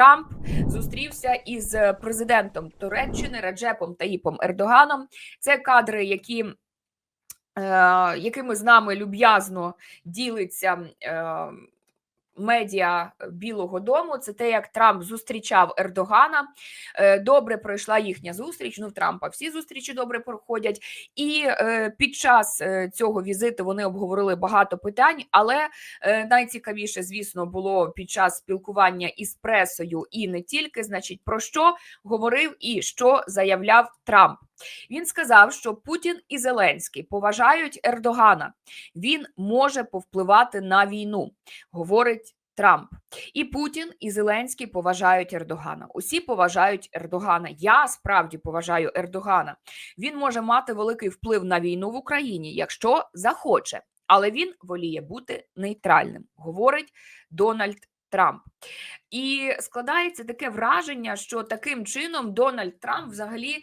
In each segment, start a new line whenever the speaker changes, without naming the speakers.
Трамп зустрівся із президентом Туреччини Раджепом Таїпом Ердоганом. Це кадри, які е, якими з нами люб'язно ділиться е, медіа Білого Дому. Це те, як Трамп зустрічав Ердогана. Е, Добре пройшла їхня зустріч. Ну, в Трампа всі зустрічі добре проходять. І е, під час е, цього візиту вони обговорили багато питань, але найцікавіше, звісно, було під час спілкування із пресою і не тільки, значить, про що говорив і що заявляв Трамп. Він сказав, що Путін і Зеленський поважають Ердогана. Він може повпливати на війну, говорить Трамп. І Путін і Зеленський поважають Ердогана. Усі поважають Ердогана. Я справді поважаю Ердогана. Він може мати великий вплив на війну в Україні, якщо захоче, але він воліє бути нейтральним, говорить Дональд Трамп. І складається таке враження, що таким чином Дональд Трамп взагалі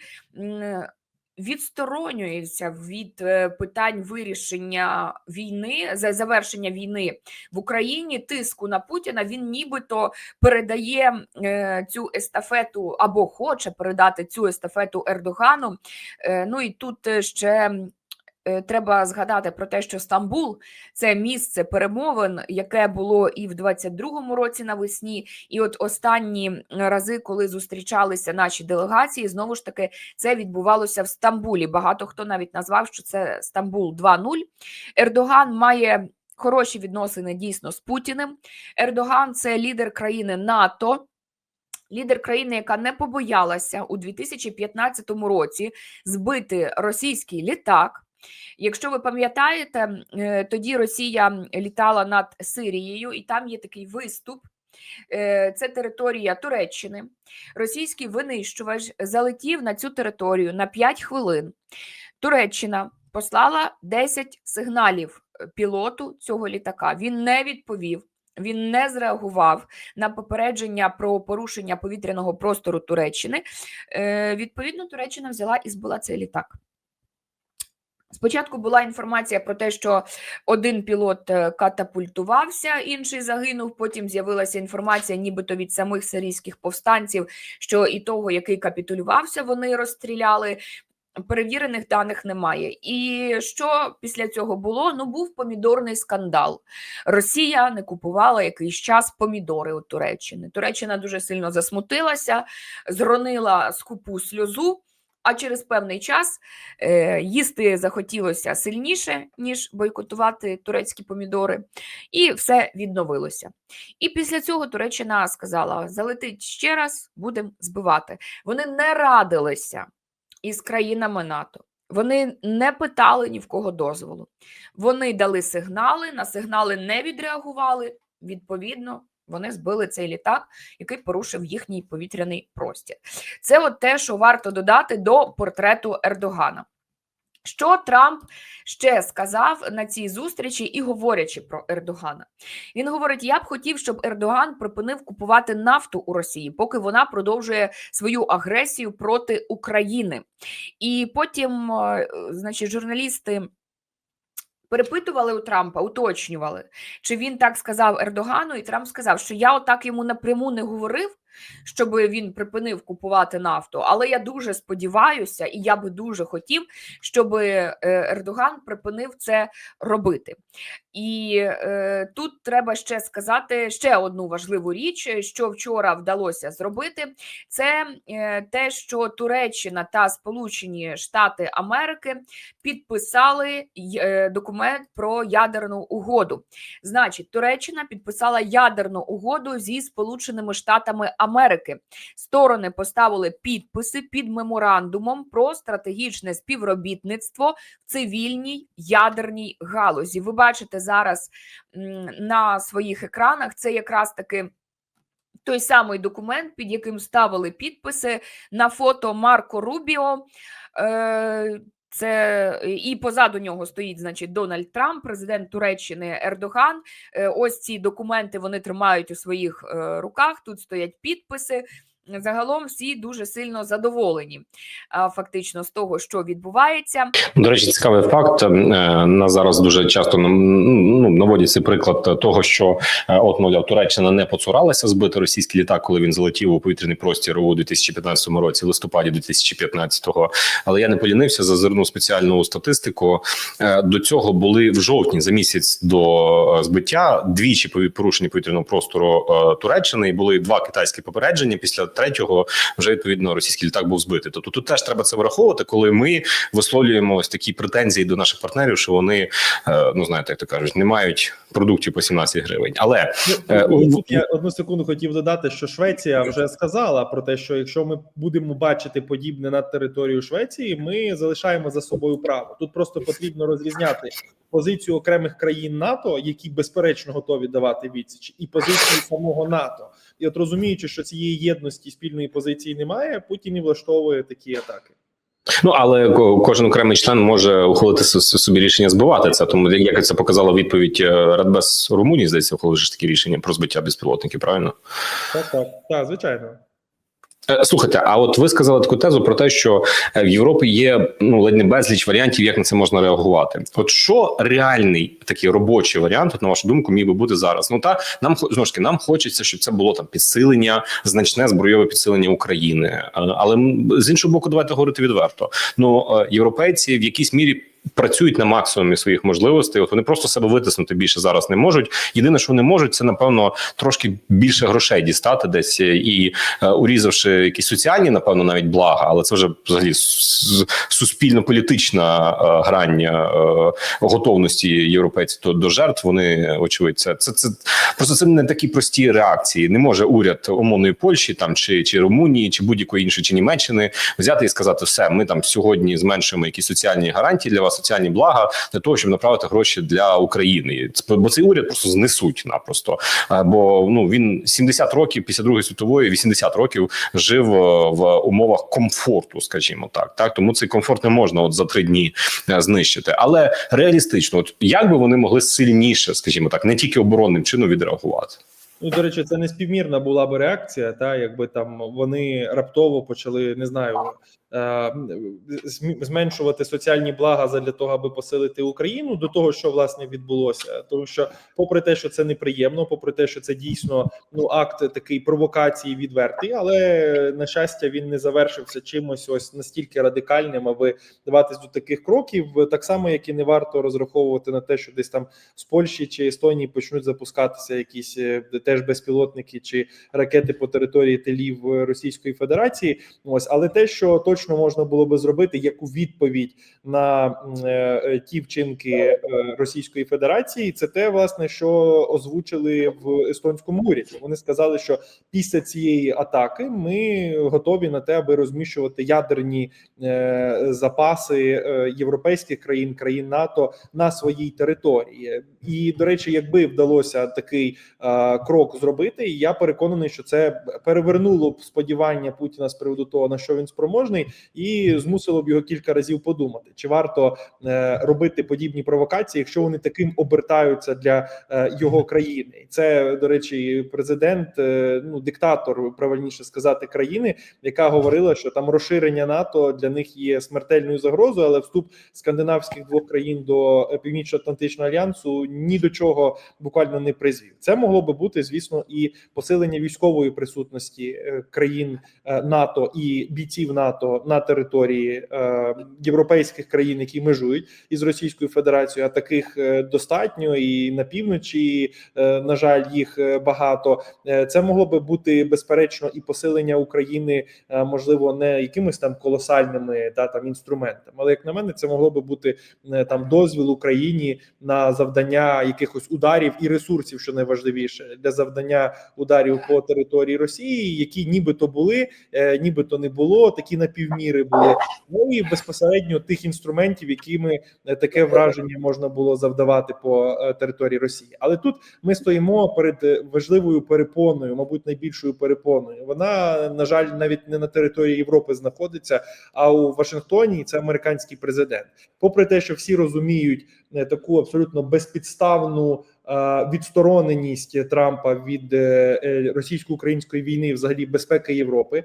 відсторонюється від е, питань вирішення війни, за завершення війни в Україні, тиску на Путіна. Він нібито передає е, цю естафету або хоче передати цю естафету Ердогану. Е, Ну і тут ще треба згадати про те, що Стамбул це місце перемовин, яке було і в 22-му році навесні, і от останні рази, коли зустрічалися наші делегації, знову ж таки це відбувалося в Стамбулі. Багато хто навіть назвав, що це Стамбул 2.0. Ердоган має хороші відносини дійсно з Путіним. Ердоган це лідер країни НАТО. Лідер країни, яка не побоялася у 2015 році збити російський літак. Якщо ви пам'ятаєте, е, тоді Росія літала над Сирією, і там є такий виступ. Е, Це територія Туреччини. Російський винищувач залетів на цю територію на 5 хвилин. Туреччина послала 10 сигналів е, пілоту цього літака. Він не відповів. Він не зреагував на попередження про порушення повітряного простору Туреччини. Відповідно, Туреччина взяла і збила цей літак. Спочатку була інформація про те, що один пілот е, катапультувався, інший загинув. Потім з'явилася інформація, нібито від самих сирійських повстанців, що і того, який капітулювався, вони розстріляли. Перевірених даних немає. І що після цього було? Ну, був помідорний скандал. Росія не купувала якийсь час помідори у Туреччини. Туреччина дуже сильно засмутилася, зронила скупу сльозу. А через певний час е, їсти захотілося сильніше, ніж бойкотувати турецькі помідори, і все відновилося. І після цього Туреччина сказала: залетить ще раз, будемо збивати. Вони не радилися із країнами НАТО. Вони не питали ні в кого дозволу. Вони дали сигнали, на сигнали не відреагували. Відповідно, вони збили цей літак, який порушив їхній повітряний простір. Це от те, що варто додати до портрету Ердогана. Що Трамп ще сказав на цій зустрічі і говорячи про Ердогана? Він говорить: я б хотів, щоб Ердоган припинив купувати нафту у Росії, поки вона продовжує свою агресію проти України. І потім, е, значить, журналісти. Перепитували у Трампа, уточнювали, чи він так сказав Ердогану, і Трамп сказав, що я отак йому напряму не говорив, щоб він припинив купувати нафту. Але я дуже сподіваюся, і я би дуже хотів, щоб е, Ердоган припинив це робити. І е, тут треба ще сказати ще одну важливу річ, що вчора вдалося зробити, це е, те, що Туреччина та Сполучені Штати Америки підписали е, документ про ядерну угоду. Значить, Туреччина підписала ядерну угоду зі Сполученими Штатами Америки. Сторони поставили підписи під меморандумом про стратегічне співробітництво в цивільній ядерній галузі. Ви бачите зараз на своїх екранах це якраз таки. Той самий документ, під яким ставили підписи на фото Марко Рубіо. Е, це і позаду нього стоїть, значить, Дональд Трамп, президент Туреччини Ердоган. Е, ось ці документи вони тримають у своїх е, руках. Тут стоять підписи. Загалом всі дуже сильно задоволені фактично з того, що відбувається.
До речі, цікавий факт. Е, Нас зараз дуже часто ну, наводять приклад того, що е, от мовляв, Туреччина не поцуралася збити російський літак, коли він залетів у повітряний простір у 2015 році, листопаді 2015-го. Але я не полінився, зазирнув спеціальну статистику. Е, До цього були в жовтні за місяць до збиття двічі порушення повітряного простору Туреччини. І були два китайські попередження. Після третього вже відповідно російський літак був збитий. Тобто тут теж треба це враховувати, коли ми висловлюємо ось такі претензії до наших партнерів, що вони е, ну знаєте, як то кажуть, не мають продуктів по 17 гривень. Але Е,
Ну, тут я одну секунду хотів додати, що Швеція вже сказала про те, що якщо ми будемо бачити подібне на територію Швеції, ми залишаємо за собою право. Тут просто потрібно розрізняти позицію окремих країн НАТО, які безперечно готові давати відсіч, і позицію самого НАТО. І от розуміючи, що цієї єдності спільної позиції немає, Путін і влаштовує такі атаки.
ну але кожен окремий член може ухвалити собі рішення збивати це. Тому як це показала відповідь е, Радбез Румунії, здається, ухвалив ж такі рішення про збиття безпілотників. Правильно.
Так, так, так, звичайно.
Е, Слухайте, а от ви сказали таку тезу про те, що е, в Європі є ну ледь не безліч варіантів, як на це можна реагувати. От що реальний такий робочий варіант, на вашу думку, міг би бути зараз? Ну та нам знову ж таки, нам хочеться, щоб це було там підсилення, значне збройове підсилення України. Е, Але з іншого боку, давайте говорити відверто. Ну європейці в якійсь мірі. Працюють на максимумі своїх можливостей. От вони просто себе витиснути більше зараз не можуть. Єдине, що вони можуть, це напевно трошки більше грошей дістати десь е, і е, урізавши якісь соціальні, напевно, навіть блага, але це вже взагалі суспільно-політична е, грань е, готовності європейців до, до жертв. Вони очевидь, це, це, це просто це не такі прості реакції. Не може уряд умовної Польщі там чи, чи Румунії, чи будь-якої іншої чи Німеччини взяти і сказати: все, ми там сьогодні зменшуємо якісь соціальні гарантії для вас, соціальні блага для того, щоб направити гроші для України. Бо цей уряд просто знесуть напросто. Бо ну він 70 років після другої світової, 80 років жив е, в умовах комфорту, скажімо так. Так тому цей комфорт не можна от за три дні е, знищити. Але реалістично, от як би вони могли сильніше, скажімо так, не тільки оборонним чином відреагувати.
Ну, до речі, це не співмірна була би реакція, та якби там вони раптово почали не знаю зменшувати соціальні блага для того, аби посилити Україну до того, що власне відбулося. Тому що, попри те, що це неприємно, попри те, що це дійсно ну акт такий провокації відвертий, але на щастя він не завершився чимось ось настільки радикальним, аби даватись до таких кроків. Так само, як і не варто розраховувати на те, що десь там з Польщі чи Естонії почнуть запускатися якісь е, теж безпілотники чи ракети по території тилів е, Російської Федерації. Ось, але те, що точно можна було би зробити як у відповідь на е, е, ті вчинки е, Російської Федерації, це те, власне, що озвучили в естонському уряді. Вони сказали, що після цієї атаки ми готові на те, аби розміщувати ядерні запаси європейських країн, країн НАТО на своїй території. І до речі, якби вдалося такий крок зробити, я переконаний, що це перевернуло б сподівання Путіна з приводу того, на що він спроможний, і змусило б його кілька разів подумати, чи варто е, робити подібні провокації, якщо вони таким обертаються для е, його країни. І Це до речі, президент, е, ну диктатор, правильніше сказати, країни, яка говорила, що там розширення НАТО для них є смертельною загрозою, але вступ скандинавських двох країн до північно-атлантичного альянсу ні до чого буквально не призвів. Це могло би бути, звісно, і посилення військової присутності країн НАТО і бійців НАТО на території е, європейських країн, які межують із Російською Федерацією. А таких е, достатньо і на півночі, е, на жаль, їх е, багато. Е, Це могло би бути безперечно і посилення України, е, можливо, не якимись там колосальними та там інструментами, але як на мене, це могло би бути е, там дозвіл Україні на завдання якихось ударів і ресурсів, що найважливіше для завдання ударів по території Росії, які нібито були, е, нібито не було, такі півміри були, ну і безпосередньо тих інструментів, якими е, таке враження можна було завдавати по е, території Росії. Але тут ми стоїмо перед е, важливою перепоною, мабуть, найбільшою перепоною. Вона на жаль навіть не на території Європи знаходиться, а у Вашингтоні. Це американський президент. Попри те, що всі розуміють таку абсолютно безпідставну відстороненість Трампа від російсько-української війни, взагалі безпеки Європи.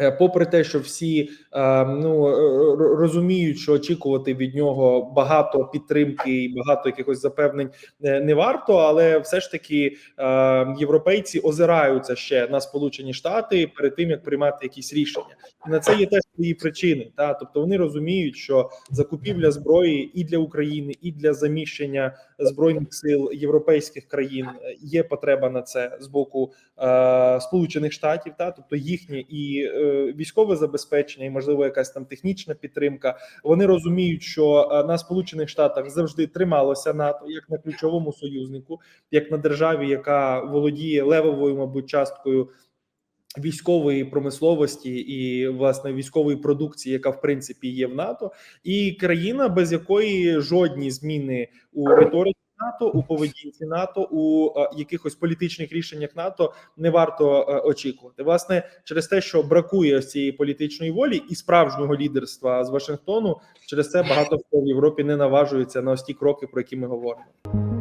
Е, Попри те, що всі е, ну е, розуміють, що очікувати від нього багато підтримки і багато якихось запевнень не варто, але все ж таки європейці озираються ще на Сполучені Штати перед тим як приймати якісь рішення. І на це є теж свої причини. Та тобто вони розуміють, що закупівля зброї і для України, і для заміщення збройних сил європейських країн є потреба на це з боку Сполучених Штатів, та тобто їхнє і військове забезпечення, і можливо якась там технічна підтримка. Вони розуміють, що е, на Сполучених Штатах завжди трималося НАТО як на ключовому союзнику, як на державі, яка володіє левовою, мабуть, часткою. Військової промисловості і власне військової продукції, яка в принципі є в НАТО, і країна, без якої жодні зміни у риториці НАТО, у поведінці НАТО, у е, якихось політичних рішеннях НАТО не варто е, очікувати. Власне, через те, що бракує ось цієї політичної волі і справжнього лідерства з Вашингтону, через це багато хто в Європі не наважується на ось ті кроки, про які ми говоримо.